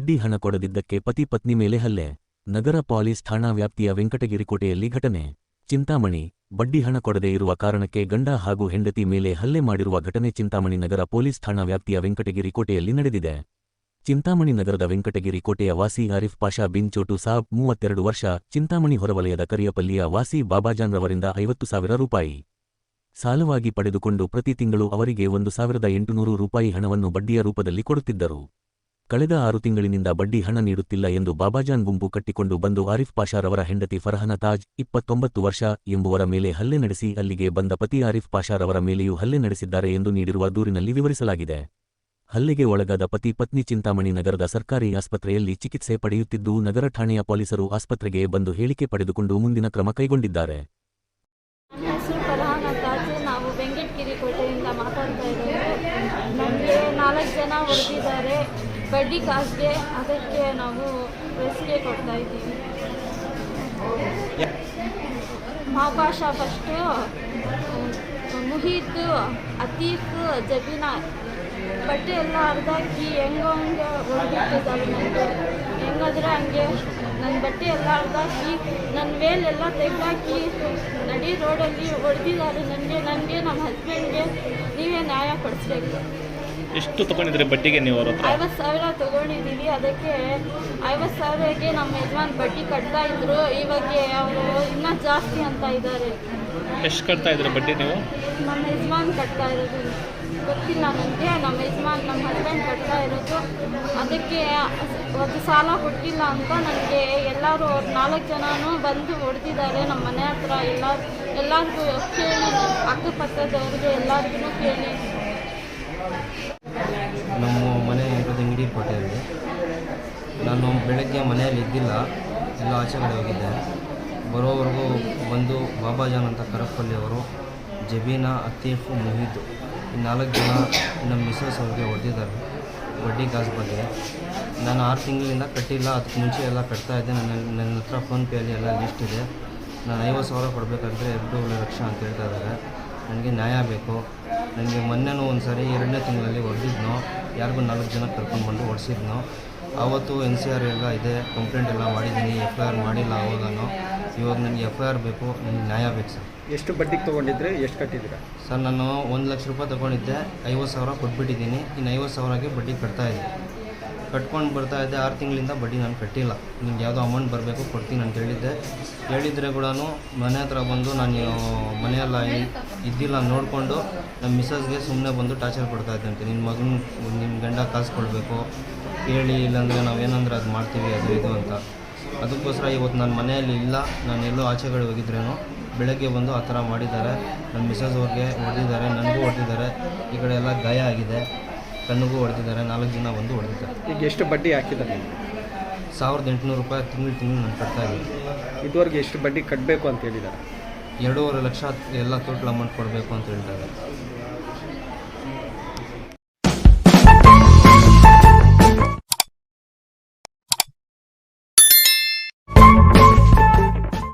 ಬಡ್ಡಿ ಹಣ ಕೊಡದಿದ್ದಕ್ಕೆ ಪತಿ ಪತ್ನಿ ಮೇಲೆ ಹಲ್ಲೆ. ನಗರ ಪೊಲೀಸ್ ಠಾಣಾ ವ್ಯಾಪ್ತಿಯ ವೆಂಕಟಗಿರಿ ಕೋಟೆಯಲ್ಲಿ ಘಟನೆ. ಚಿಂತಾಮಣಿ, ಬಡ್ಡಿ ಹಣ ಕೊಡದೇ ಇರುವ ಕಾರಣಕ್ಕೆ ಗಂಡ ಹಾಗೂ ಹೆಂಡತಿ ಮೇಲೆ ಹಲ್ಲೆ ಮಾಡಿರುವ ಘಟನೆ ಚಿಂತಾಮಣಿ ನಗರ ಪೊಲೀಸ್ ಠಾಣಾ ವ್ಯಾಪ್ತಿಯ ವೆಂಕಟಗಿರಿ ಕೋಟೆಯಲ್ಲಿ ನಡೆದಿದೆ. ಚಿಂತಾಮಣಿ ನಗರದ ವೆಂಕಟಗಿರಿ ಕೋಟೆಯ ವಾಸಿ ಆರಿಫ್ ಪಾಷಾ ಬಿನ್ ಚೋಟು ಸಾಬ್, ಮೂವತ್ತೆರಡು ವರ್ಷ, ಚಿಂತಾಮಣಿ ಹೊರವಲಯದ ಕರಿಯಪಲ್ಲಿಯ ವಾಸಿ ಬಾಬಾಜಾನ್ ರವರಿಂದ ಐವತ್ತು ಸಾವಿರ ರೂಪಾಯಿ. ಸಾಲವಾಗಿ ಪಡೆದುಕೊಂಡು ಪ್ರತಿ ತಿಂಗಳು ಅವರಿಗೆ ಒಂದು ಸಾವಿರದ ಎಂಟುನೂರು ರೂಪಾಯಿ ಹಣವನ್ನು ಬಡ್ಡಿಯ ರೂಪದಲ್ಲಿ ಕೊಡುತ್ತಿದ್ದರು. ಕಳೆದ ಆರು ತಿಂಗಳಿನಿಂದ ಬಡ್ಡಿ ಹಣ ನೀಡುತ್ತಿಲ್ಲ ಎಂದು ಬಾಬಾಜಾನ್ ಗುಂಪು ಕಟ್ಟಿಕೊಂಡು ಬಂದು ಆರಿಫ್ ಪಾಷಾರವರ ಹೆಂಡತಿ ಫರ್ಹನ ತಾಜ್ ಇಪ್ಪತ್ತೊಂಬತ್ತು ವರ್ಷ ಎಂಬುವರ ಮೇಲೆ ಹಲ್ಲೆ ನಡೆಸಿ ಅಲ್ಲಿಗೆ ಬಂದ ಪತಿ ಆರಿಫ್ ಪಾಷಾರವರ ಮೇಲೆಯೂ ಹಲ್ಲೆ ನಡೆಸಿದ್ದಾರೆ ಎಂದು ನೀಡಿರುವ ದೂರಿನಲ್ಲಿ ವಿವರಿಸಲಾಗಿದೆ. ಹಲ್ಲೆಗೆ ಒಳಗಾದ ಪತಿ ಪತ್ನಿ ಚಿಂತಾಮಣಿ ನಗರದ ಸರ್ಕಾರಿ ಆಸ್ಪತ್ರೆಯಲ್ಲಿ ಚಿಕಿತ್ಸೆ ಪಡೆಯುತ್ತಿದ್ದು ನಗರ ಠಾಣೆಯ ಪೊಲೀಸರು ಆಸ್ಪತ್ರೆಗೆ ಬಂದು ಹೇಳಿಕೆ ಪಡೆದುಕೊಂಡು ಮುಂದಿನ ಕ್ರಮ ಕೈಗೊಂಡಿದ್ದಾರೆ. ನಾಲ್ಕು ಜನ ಹೊಡೆದಿದ್ದಾರೆ ಬಡ್ಡಿ ಕಾಸಿಗೆ ಅದಕ್ಕೆ ನಾವು ರೆಸ್ಗೆ ಕೊಡ್ತಾ ಇದ್ದೀವಿ. ಅವಕಾಶ ಫಸ್ಟು ಮುಹೀತ್, ಅತೀಫ್, ಜಬೀನಾ, ಬಟ್ಟೆ ಎಲ್ಲ ಅರ್ಧಾಕಿ ಹೆಂಗೋ ಹಂಗೆ ನನಗೆ ಹೆಂಗಾದ್ರೆ ಹಂಗೆ ನನ್ನ ಬಟ್ಟೆ ಎಲ್ಲ ಅರ್ಧಾಕಿ ನನ್ನ ವೇಲೆಲ್ಲ ತೆಗ್ದಾಕಿ ನಡಿ ರೋಡಲ್ಲಿ ಹೊಡೆದಿದ್ದಾರೆ ನನಗೆ ನನಗೆ ನಮ್ಮ ಹಸ್ಬೆಂಡ್ಗೆ ನೀವೇ ನ್ಯಾಯ ಕೊಡಿಸ್ಬೇಕು. ಎಷ್ಟು ತಗೊಂಡಿದ್ರಿ ಬಡ್ಡಿಗೆ ನೀವು ಅವ್ರ ಹತ್ರ? ಐವತ್ತು ಸಾವಿರ ತಗೊಂಡಿದ್ದೀವಿ ಅದಕ್ಕೆ ಐವತ್ತು ಸಾವಿರಕ್ಕೆ ನಮ್ಮ ಯಜಮಾನ್ ಬಡ್ಡಿ ಕಟ್ತಾ ಇದ್ರು. ಇವಾಗ ಅವರು ಇನ್ನೂ ಜಾಸ್ತಿ ಅಂತ ಇದ್ದಾರೆ. ಎಷ್ಟು ಕಟ್ತಾ ಇದ್ರಿ ಬಡ್ಡಿ ನೀವು? ನಮ್ಮ ಯಜಮಾನ್ ಕಟ್ತಾ ಇರೋದು. ಗೊತ್ತಿಲ್ಲ ನನಗೆ ನಮ್ಮ ಯಜಮಾನ್ ನಮ್ಮ ಹಸ್ಬೆಂಡ್ ಕಟ್ತಾ ಇರೋದು. ಅದಕ್ಕೆ ಒಂದು ಸಾಲ ಕೊಟ್ಟಿಲ್ಲ ಅಂತ ನನಗೆ ಎಲ್ಲರೂ ಅವ್ರು ನಾಲ್ಕು ಜನನೂ ಬಂದು ಹೊಡೆದಿದ್ದಾರೆ ನಮ್ಮ ಮನೆ ಹತ್ರ. ಎಲ್ಲ ಎಲ್ಲರಿಗೂ ಕೇಳಿ ಅಕ್ಕಪಕ್ಕದವ್ರಿಗೆ ಎಲ್ಲರಿಗೂ ಕೇಳಿ. ಅಂಗಡಿ ನಾನು ಬೆಳಗ್ಗೆ ಮನೆಯಲ್ಲಿ ಇದ್ದಿಲ್ಲ, ಎಲ್ಲ ಆಚೆ ಕಡೆ ಹೋಗಿದ್ದೆ. ಬರೋವರೆಗೂ ಬಂದು ಬಾಬಾಜಾನ್ ಅಂತ ಕರಪ್ಪಲ್ಲಿ ಅವರು, ಜಬೀನಾ ಅತೀಫ್ ಮುಹೀದ್, ಈ ನಾಲ್ಕು ಜನ ನಮ್ಮ ಮಿಸಸ್ ಅವ್ರಿಗೆ ಹೊಡೆದಿದ್ದಾರೆ ಬಡ್ಡಿ ಕಾಸು ಬಗ್ಗೆ. ನಾನು ಆರು ತಿಂಗಳಿಂದ ಕಟ್ಟಿಲ್ಲ, ಅದಕ್ಕೆ ಮುಂಚೆ ಎಲ್ಲ ಕಟ್ತಾ ಇದ್ದೆ. ನನ್ನ ನನ್ನ ಹತ್ರ ಫೋನ್ಪೇಯಲ್ಲಿ ಎಲ್ಲ ಲಿಸ್ಟ್ ಇದೆ. ನಾನು ಐವತ್ತು ಸಾವಿರ ಕೊಡಬೇಕಾದ್ರೆ ಎರಡು ಲಕ್ಷ ಅಂತ ಹೇಳ್ತಾ ಇದ್ದಾರೆ. ನನಗೆ ನ್ಯಾಯ ಬೇಕು. ನನಗೆ ಮೊನ್ನೆನೂ ಒಂದು ಸಾರಿ ಎರಡನೇ ತಿಂಗಳಲ್ಲಿ ಹೊಡೆದಿದ್ನೋ ಯಾರಿಗೂ ನಾಲ್ಕು ಜನ ಕರ್ಕೊಂಡು ಬಂದು ಹೊಡೆಸಿದ್ನೋ ಆವತ್ತು ಎನ್ ಸಿ ಆರ್ ಎಲ್ಲ ಇದೆ ಕಂಪ್ಲೇಂಟ್ ಎಲ್ಲ ಮಾಡಿದ್ದೀನಿ ಎಫ್ ಐ ಆರ್ ಮಾಡಿಲ್ಲ ಆವಾಗನೋ ಇವಾಗ ನನಗೆ ಎಫ್ ಐ ಆರ್ ಬೇಕು ನನಗೆ ನ್ಯಾಯ ಬೇಕು ಸರ್. ಎಷ್ಟು ಬಡ್ಡಿಗೆ ತೊಗೊಂಡಿದ್ರೆ ಎಷ್ಟು ಕಟ್ಟಿದ್ದೀರಾ? ಸರ್ ನಾನು ಒಂದು ಲಕ್ಷ ರೂಪಾಯಿ ತೊಗೊಂಡಿದ್ದೆ ಐವತ್ತು ಸಾವಿರ ಕೊಟ್ಬಿಟ್ಟಿದ್ದೀನಿ ಇನ್ನು ಐವತ್ತು ಸಾವಿರಕ್ಕೆ ಬಡ್ಡಿ ಕಟ್ತಾ ಕಟ್ಕೊಂಡು ಬರ್ತಾ ಇದ್ದೆ. ಆರು ತಿಂಗಳಿಂದ ಬಡ್ಡಿ ನಾನು ಕಟ್ಟಿಲ್ಲ. ನಿಮ್ಗೆ ಯಾವುದೋ ಅಮೌಂಟ್ ಬರಬೇಕು ಕೊಡ್ತೀನಿ ಅಂತ ಹೇಳಿದ್ದೆ ಹೇಳಿದರೆ ಕೂಡ ಮನೆ ಹತ್ರ ಬಂದು ನಾನು ಮನೆಯೆಲ್ಲ ಇದ್ದಿಲ್ಲ ನೋಡಿಕೊಂಡು ನಮ್ಮ ಮಿಸ್ಸಸ್ಗೆ ಸುಮ್ಮನೆ ಬಂದು ಟಾರ್ಚರ್ ಕೊಡ್ತಾ ಇದ್ದಂತೆ ನಿನ್ನ ಮಗನ ನಿಮ್ಮ ಗಂಡ ಕಾಸು ಕೊಡಬೇಕು. ಹೇಳಿ ಇಲ್ಲಾಂದರೆ ನಾವೇನಂದ್ರೆ ಅದು ಮಾಡ್ತೀವಿ, ಅದು ಇದು ಅಂತ. ಅದಕ್ಕೋಸ್ಕರ ಇವತ್ತು ನನ್ನ ಮನೆಯಲ್ಲಿ ಇಲ್ಲ. ನಾನು ಎಲ್ಲೋ ಆಚೆಗಳು ಹೋಗಿದ್ರೇನು ಬೆಳಗ್ಗೆ ಬಂದು ಆ ಥರ ಮಾಡಿದ್ದಾರೆ. ನನ್ನ ಮಿಸಸ್ ಅವ್ರಿಗೆ ಹೊಡೆದಿದ್ದಾರೆ, ನನಗೂ ಹೊಡೆದಿದ್ದಾರೆ. ಈ ಕಡೆ ಎಲ್ಲ ಗಾಯ ಆಗಿದೆ. ಕಣ್ಣಿಗೂ ಹೊಡೆದಿದ್ದಾರೆ ನಾಲ್ಕು ಜನ ಬಂದು ಹೊಡೆದಿದ್ದಾರೆ. ಈಗ ಎಷ್ಟು ಬಡ್ಡಿ ಹಾಕಿದ್ದಾರೆ? ಸಾವಿರದ ಎಂಟುನೂರು ರೂಪಾಯಿ ತಿಂಗಳು ತಿಂಗಳು ನಾನು ಕಟ್ತಾ ಇದ್ದೀನಿ ಇದುವರೆಗೆ ಎಷ್ಟು ಬಡ್ಡಿ ಕಟ್ಟಬೇಕು ಅಂತ ಹೇಳಿದ್ದಾರೆ? ಎರಡೂವರೆ ಲಕ್ಷ ಎಲ್ಲ ಟೋಟಲ್ ಅಮೌಂಟ್ ಕೊಡಬೇಕು ಅಂತ ಹೇಳ್ತಾರೆ